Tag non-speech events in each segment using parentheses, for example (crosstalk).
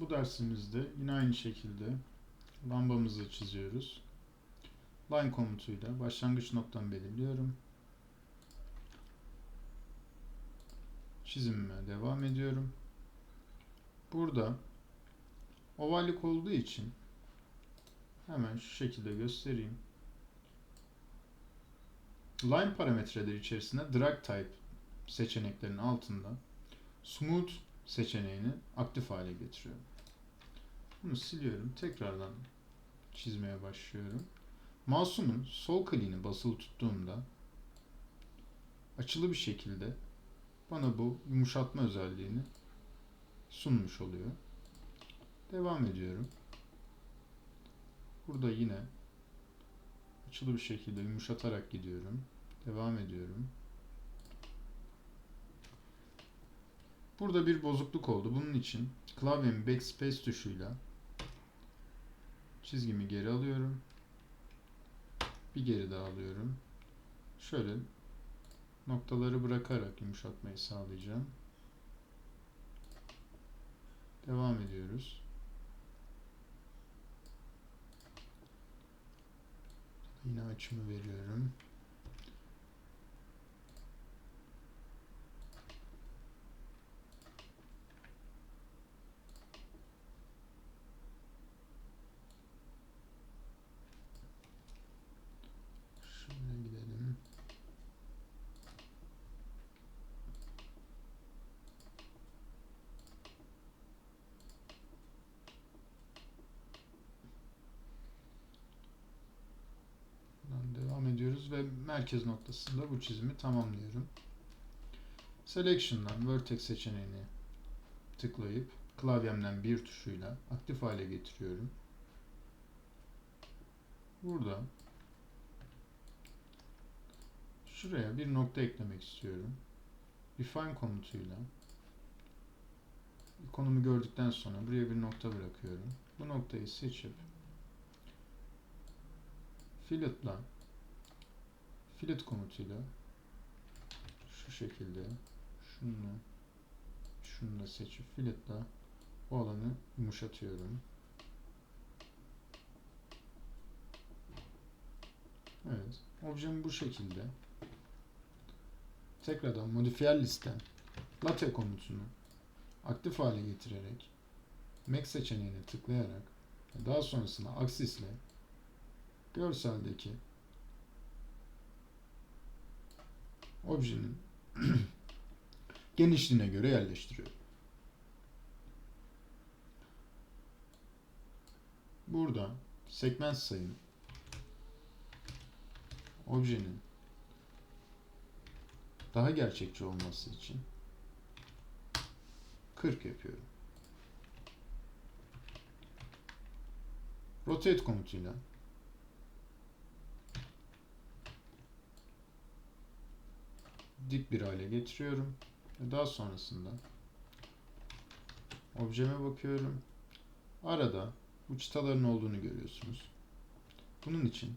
Bu dersimizde yine aynı şekilde lambamızı çiziyoruz. Line komutuyla başlangıç noktamı belirliyorum. Çizimime devam ediyorum. Burada ovallik olduğu için hemen şu şekilde göstereyim. Line parametreleri içerisinde drag type seçeneklerinin altında smooth seçeneğini aktif hale getiriyorum. Bunu siliyorum. Tekrardan çizmeye başlıyorum. Mouse'umun sol kliğini basılı tuttuğumda açılı bir şekilde bana bu yumuşatma özelliğini sunmuş oluyor. Devam ediyorum. Burada yine açılı bir şekilde yumuşatarak gidiyorum. Devam ediyorum. Burada bir bozukluk oldu. Bunun için klavyemin backspace tuşuyla çizgimi geri alıyorum. Bir geri daha alıyorum. Şöyle noktaları bırakarak yumuşatmayı sağlayacağım. Devam ediyoruz. Yine açımı veriyorum. Şöyle gidelim. Buradan devam ediyoruz ve merkez noktasında bu çizimi tamamlıyorum. Selection'dan Vertex seçeneğini tıklayıp klavyemden bir tuşuyla aktif hale getiriyorum. Burada şuraya bir nokta eklemek istiyorum. Refine komutuyla konumu gördükten sonra buraya bir nokta bırakıyorum. Bu noktayı seçip fillet'la fillet komutuyla şu şekilde şunu şunu da seçip fillet'la o alanı yumuşatıyorum. Evet. Objem bu şekilde. Tekrardan modifiyer listen latte komutunu aktif hale getirerek Mac seçeneğine tıklayarak daha sonrasında aksisle görseldeki objenin (clears throat) genişliğine göre yerleştiriyorum. Burada segment sayım objenin daha gerçekçi olması için 40 yapıyorum. Rotate komutuyla dik bir hale getiriyorum. Daha sonrasında objeme bakıyorum. Arada bu çıtaların olduğunu görüyorsunuz. Bunun için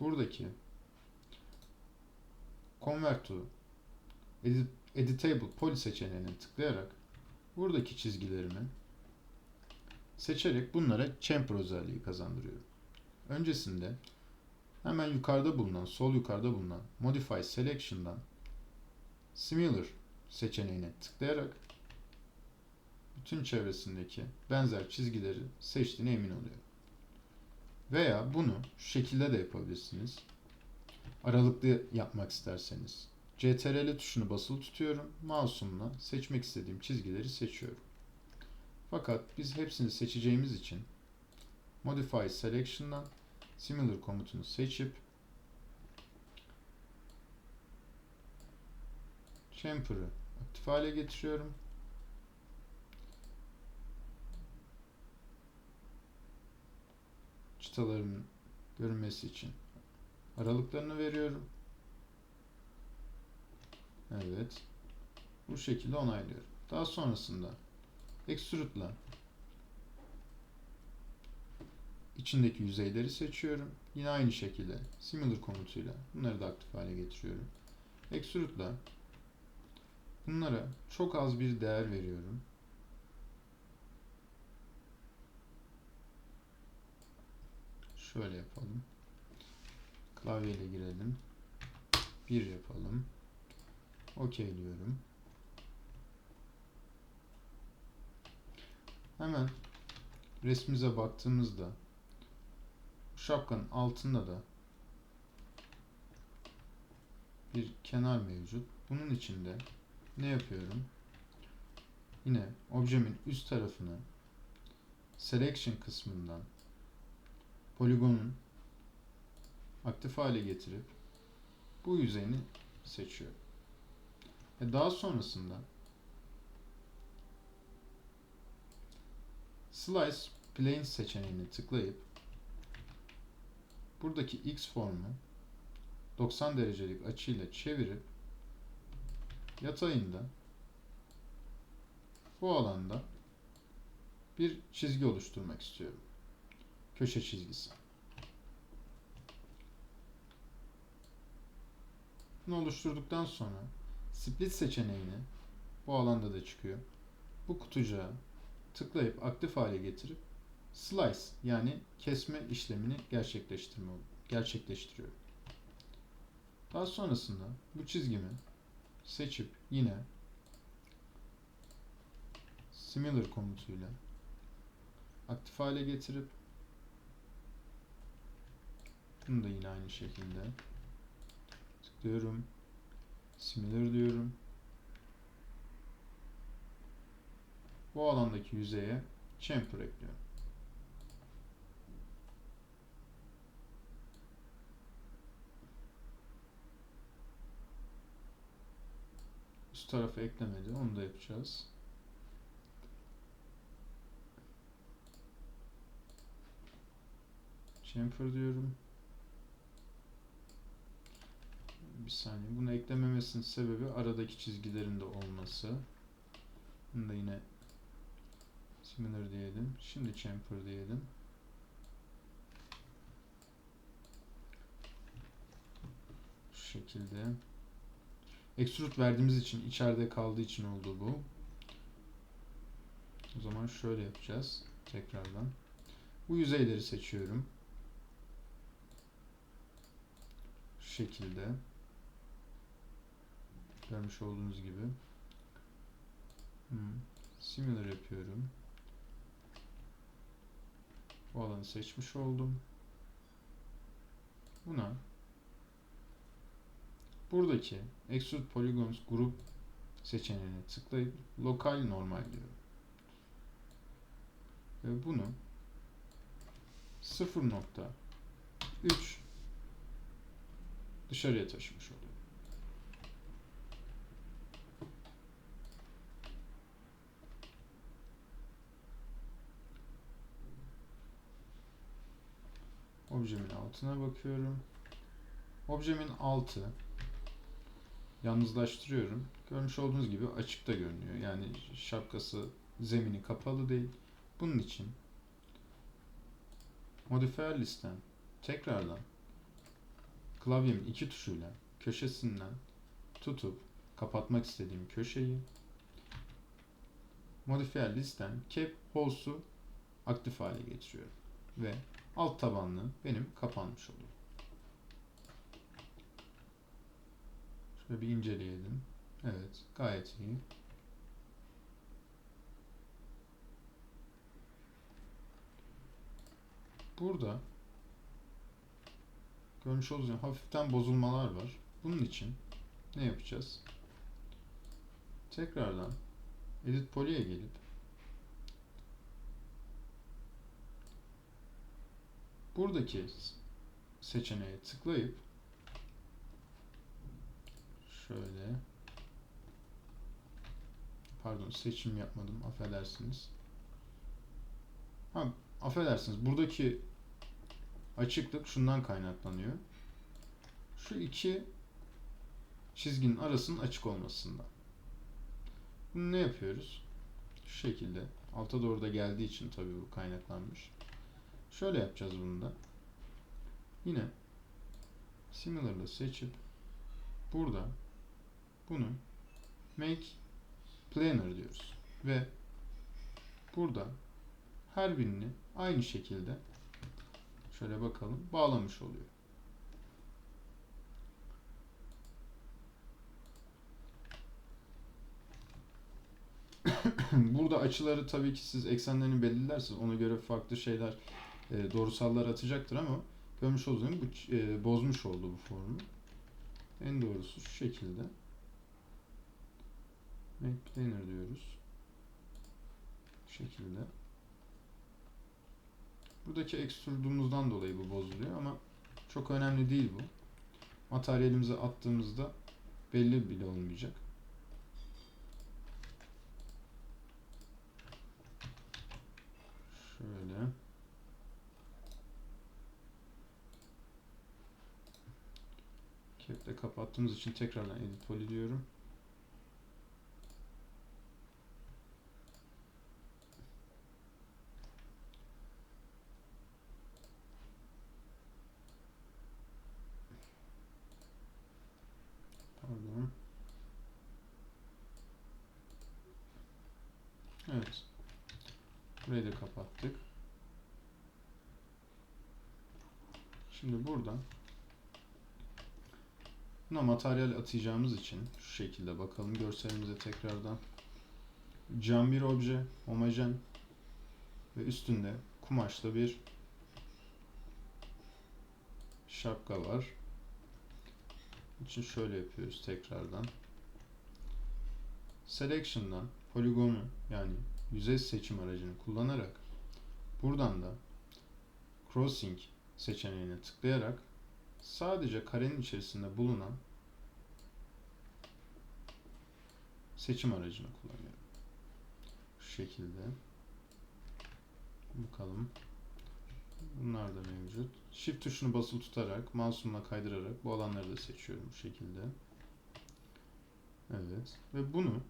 buradaki Convert to Edit, Editable Poly seçeneğine tıklayarak buradaki çizgilerimi seçerek bunlara chamfer özelliği kazandırıyorum. Öncesinde hemen yukarıda bulunan, sol yukarıda bulunan Modify Selection'dan Similar seçeneğine tıklayarak bütün çevresindeki benzer çizgileri seçtiğine emin oluyorum. Veya bunu şu şekilde de yapabilirsiniz. Aralıklı yapmak isterseniz. CTRL tuşunu basılı tutuyorum. Mouse'umla seçmek istediğim çizgileri seçiyorum. Fakat biz hepsini seçeceğimiz için Modify Selection'dan Similar komutunu seçip Chamfer'ı aktif hale getiriyorum. Çıtalarımın görünmesi için aralıklarını veriyorum. Evet. Bu şekilde onaylıyorum. Daha sonrasında Extrude'la içindeki yüzeyleri seçiyorum. Yine aynı şekilde similar komutuyla bunları da aktif hale getiriyorum. Extrude'la bunlara çok az bir değer veriyorum. Şöyle yapalım. Klavyeyle girelim. 1 yapalım. OK diyorum. Hemen resmimize baktığımızda şapkanın altında da bir kenar mevcut. Bunun içinde ne yapıyorum? Yine objemin üst tarafını selection kısmından poligonun aktif hale getirip bu yüzeyini seçiyorum. Ve daha sonrasında Slice Plane seçeneğini tıklayıp buradaki X formu 90 derecelik açıyla çevirip yatayında bu alanda bir çizgi oluşturmak istiyorum. Köşe çizgisi. Bunu oluşturduktan sonra split seçeneğini bu alanda da çıkıyor. Bu kutucuğa tıklayıp aktif hale getirip slice yani kesme işlemini gerçekleştirme gerçekleştiriyor. Daha sonrasında bu çizgimi seçip yine similar komutuyla aktif hale getirip bunu da yine aynı şekilde tıklıyorum. Similar diyorum. Bu alandaki yüzeye chamfer ekliyorum. Üst tarafı eklemedi. Onu da yapacağız. Chamfer diyorum. Bir saniye. Bunu eklememesinin sebebi aradaki çizgilerin de olması. Bunu da yine similar diyelim. Şimdi chamfer diyelim. Şu şekilde. Extrude verdiğimiz için içeride kaldığı için oldu bu. O zaman şöyle yapacağız. Tekrardan. Bu yüzeyleri seçiyorum. Şu şekilde. Görmüş olduğunuz gibi. Hmm. Similar yapıyorum. Bu alanı seçmiş oldum. Buna buradaki Extrude Polygons grup seçeneğine tıklayıp lokal normal diyorum. Ve bunu 0.3 dışarıya taşımış oluyor. Objemin altına bakıyorum. Objemin altı yalnızlaştırıyorum. Görmüş olduğunuz gibi açıkta görünüyor. Yani şapkası zemini kapalı değil. Bunun için modifier listen tekrardan klavyemin iki tuşuyla köşesinden tutup kapatmak istediğim köşeyi modifier listen cap holes'u aktif hale getiriyorum ve alt tabanlı benim kapanmış oluyor. Şöyle bir inceleyelim. Evet, gayet iyi. Burada görmüş olduğunuz gibi hafiften bozulmalar var. Bunun için ne yapacağız? Tekrardan Edit Poly'e gelip buradaki seçeneğe tıklayıp şöyle pardon seçim yapmadım affedersiniz. Ha, affedersiniz buradaki açıklık şundan kaynaklanıyor. Şu iki çizginin arasının açık olmasından. Bunu ne yapıyoruz? Şu şekilde. Alta doğru da geldiği için tabii bu kaynaklanmış. Şöyle yapacağız bunu da. Yine similar'la seçip burada bunu make planar diyoruz. Ve burada her birini aynı şekilde Şöyle bakalım. Bağlamış oluyor. (coughs) Burada açıları tabii ki siz eksenlerini belirlersiniz. Ona göre farklı şeyler, e, doğrusallar atacaktır ama görmüş olduğunuz bu e, bozmuş oldu bu formu. En doğrusu şu şekilde. Make planar diyoruz. Bu şekilde. Buradaki ekstrudumuzdan dolayı bu bozuluyor ama çok önemli değil bu. Materyalimize attığımızda belli bile olmayacak. Şöyle. Cap'le kapattığımız için tekrardan edit poly diyorum. Pardon. Evet. Burayı da kapattık. Şimdi buradan buna materyal atayacağımız için şu şekilde bakalım görselimize tekrardan. Cam bir obje, homojen ve üstünde kumaşlı bir şapka var. İçin şöyle yapıyoruz tekrardan. Selection'dan poligonu yani yüzey seçim aracını kullanarak buradan da crossing seçeneğine tıklayarak sadece karenin içerisinde bulunan seçim aracını kullanıyorum. Şu şekilde. Bakalım. Bunlar da mevcut. Shift tuşunu basılı tutarak, mouse'umla kaydırarak bu alanları da seçiyorum bu şekilde. Evet. Ve bunu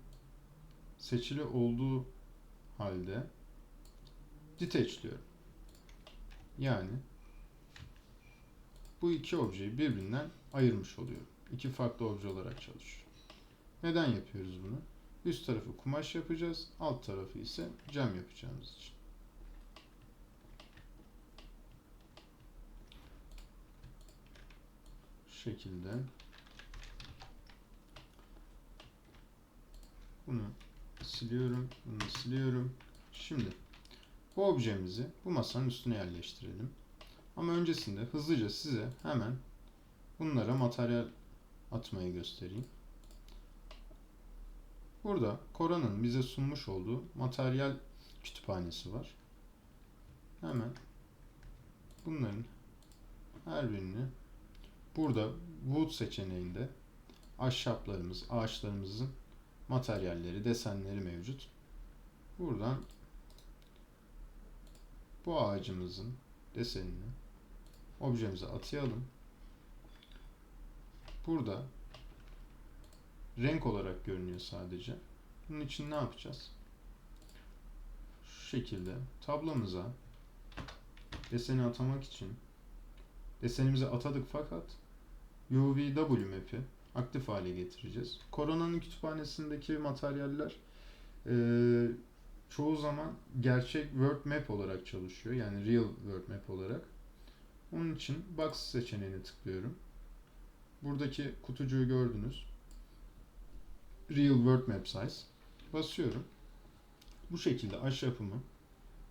seçili olduğu halde detachliyorum. Yani bu iki objeyi birbirinden ayırmış oluyor. İki farklı obje olarak çalışıyor. Neden yapıyoruz bunu? Üst tarafı kumaş yapacağız, alt tarafı ise cam yapacağımız için. Şekilde. Bunu siliyorum, bunu siliyorum. Şimdi bu objemizi bu masanın üstüne yerleştirelim. Ama öncesinde hızlıca size hemen bunlara materyal atmayı göstereyim. Burada Kora'nın bize sunmuş olduğu materyal kütüphanesi var. Hemen bunların her birini burada wood seçeneğinde ahşaplarımız, ağaçlarımızın materyalleri, desenleri mevcut. Buradan bu ağacımızın desenini objemize atayalım. Burada renk olarak görünüyor sadece. Bunun için ne yapacağız? Şu şekilde tablomuza deseni atamak için desenimizi atadık fakat UVW map'i aktif hale getireceğiz. Koronanın kütüphanesindeki materyaller eee, çoğu zaman gerçek Word Map olarak çalışıyor. Yani Real Word Map olarak. Onun için Box seçeneğine tıklıyorum. Buradaki kutucuğu gördünüz. Real Word Map Size. Basıyorum. Bu şekilde ahşapımı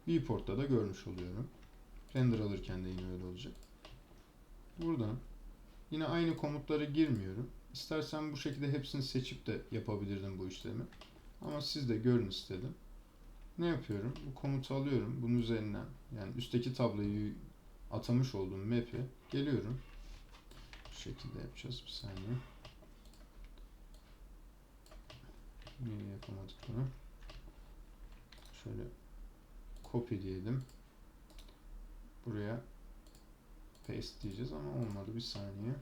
viewport'ta da görmüş oluyorum. Render alırken de yine öyle olacak. Buradan yine aynı komutlara girmiyorum. İstersen bu şekilde hepsini seçip de yapabilirdim bu işlemi. Ama siz de görün istedim. Ne yapıyorum? Bu komutu alıyorum. Bunun üzerinden yani üstteki tabloyu atamış olduğum map'i geliyorum. Bu şekilde yapacağız. Bir saniye. Niye yapamadık bunu? Şöyle copy diyelim. Buraya paste diyeceğiz ama olmadı. Bir saniye.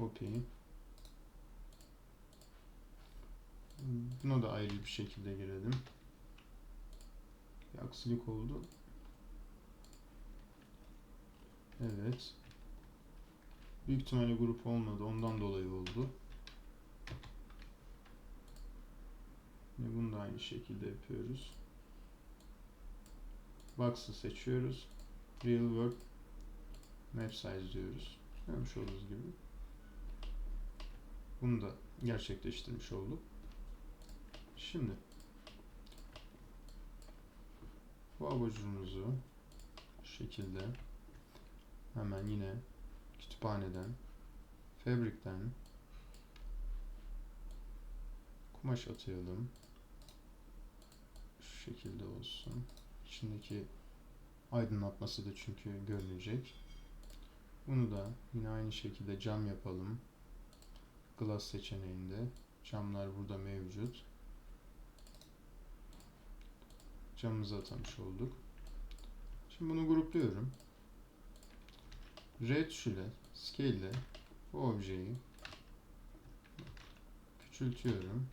Copy. Buna da ayrı bir şekilde girelim. Bir aksilik oldu. Evet. Büyük ihtimalle grup olmadı. Ondan dolayı oldu. Yine bunu da aynı şekilde yapıyoruz. Box'ı seçiyoruz. Real World Map Size diyoruz. Görmüş olduğunuz gibi. Bunu da gerçekleştirmiş olduk. Şimdi bu abajurumuzu şu şekilde hemen yine kütüphaneden Fabric'ten kumaş atayalım. Şu şekilde olsun. İçindeki aydınlatması da çünkü görünecek. Bunu da yine aynı şekilde cam yapalım. Glass seçeneğinde. Camlar burada mevcut. Camımızı atamış olduk. Şimdi bunu grupluyorum. R tuşuyla, scale ile bu objeyi küçültüyorum.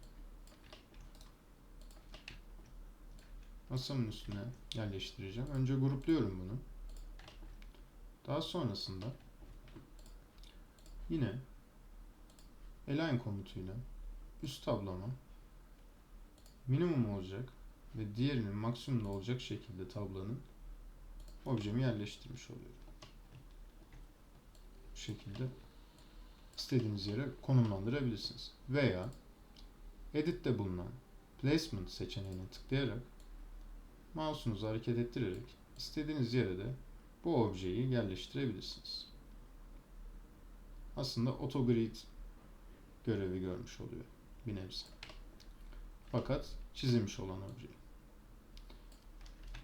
Masamın üstüne yerleştireceğim. Önce grupluyorum bunu. Daha sonrasında yine align komutuyla üst tabloma minimum olacak ve diğerinin maksimumda olacak şekilde tablonun objemi yerleştirmiş oluyorum. Bu şekilde istediğiniz yere konumlandırabilirsiniz. Veya Edit'te bulunan Placement seçeneğine tıklayarak mouse'unuzu hareket ettirerek istediğiniz yere de bu objeyi yerleştirebilirsiniz. Aslında AutoGrid görevi görmüş oluyor bir nebze. Fakat çizilmiş olan obje.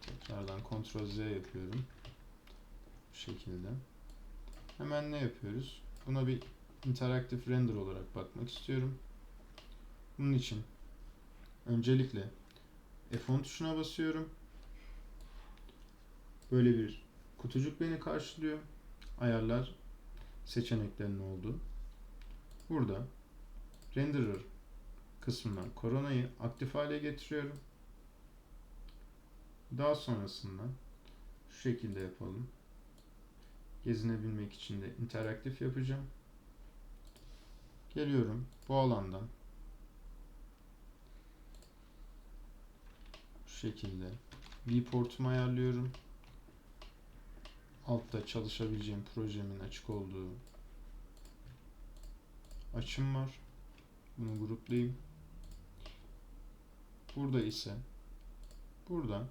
Tekrardan Ctrl Z yapıyorum. Bu şekilde. Hemen ne yapıyoruz? Buna bir interaktif render olarak bakmak istiyorum. Bunun için öncelikle F10 tuşuna basıyorum. Böyle bir kutucuk beni karşılıyor. Ayarlar seçeneklerinin olduğu. Burada renderer kısmından koronayı aktif hale getiriyorum. Daha sonrasında şu şekilde yapalım. Gezinebilmek için de interaktif yapacağım. Geliyorum bu alandan şu şekilde viewport'umu ayarlıyorum. Altta çalışabileceğim projemin açık olduğu açım var. Bunu gruplayayım. Burada ise burada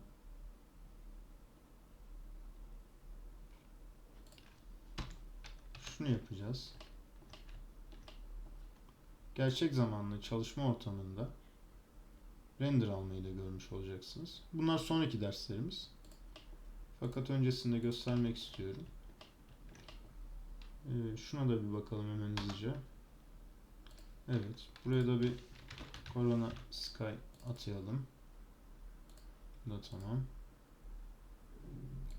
şunu yapacağız. Gerçek zamanlı çalışma ortamında render almayı da görmüş olacaksınız. Bunlar sonraki derslerimiz. Fakat öncesinde göstermek istiyorum. Ee, şuna da bir bakalım hemen hızlıca. Evet. Buraya da bir Corona Sky atayalım. Bu da tamam.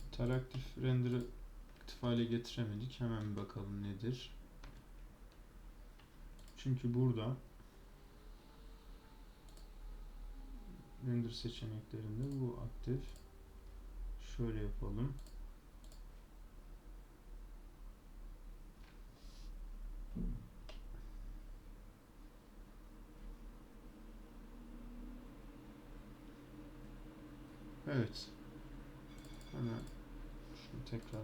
Interaktif render'ı aktif hale getiremedik. Hemen bir bakalım nedir. Çünkü burada render seçeneklerinde bu aktif. Şöyle yapalım. Evet. Hemen şunu tekrar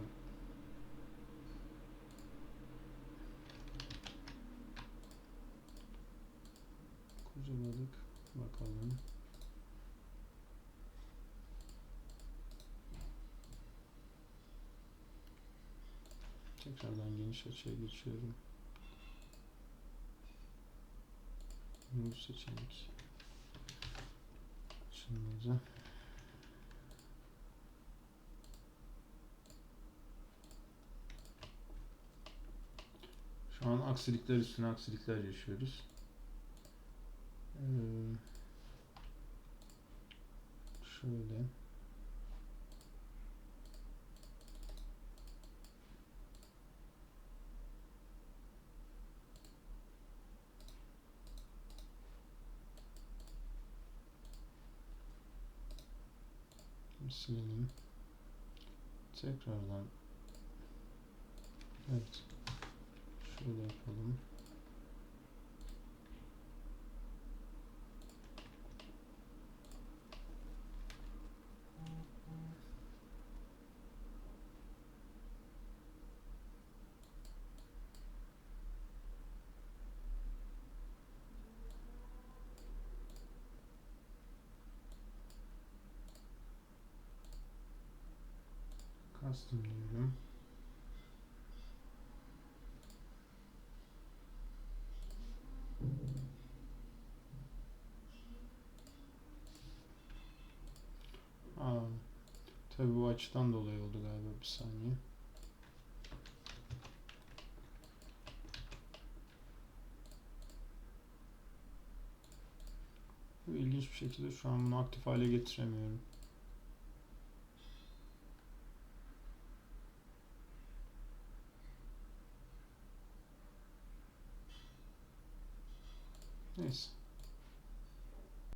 kurcaladık. Bakalım. Tekrardan geniş açıya geçiyorum. Bu seçenek açılmayacak. Şu an aksilikler üstüne aksilikler yaşıyoruz. Ee, şöyle. Silelim. Tekrardan Evet. Şöyle yapalım. Custom diyorum. Açıdan dolayı oldu galiba bir saniye. Bu ilginç bir şekilde şu an bunu aktif hale getiremiyorum.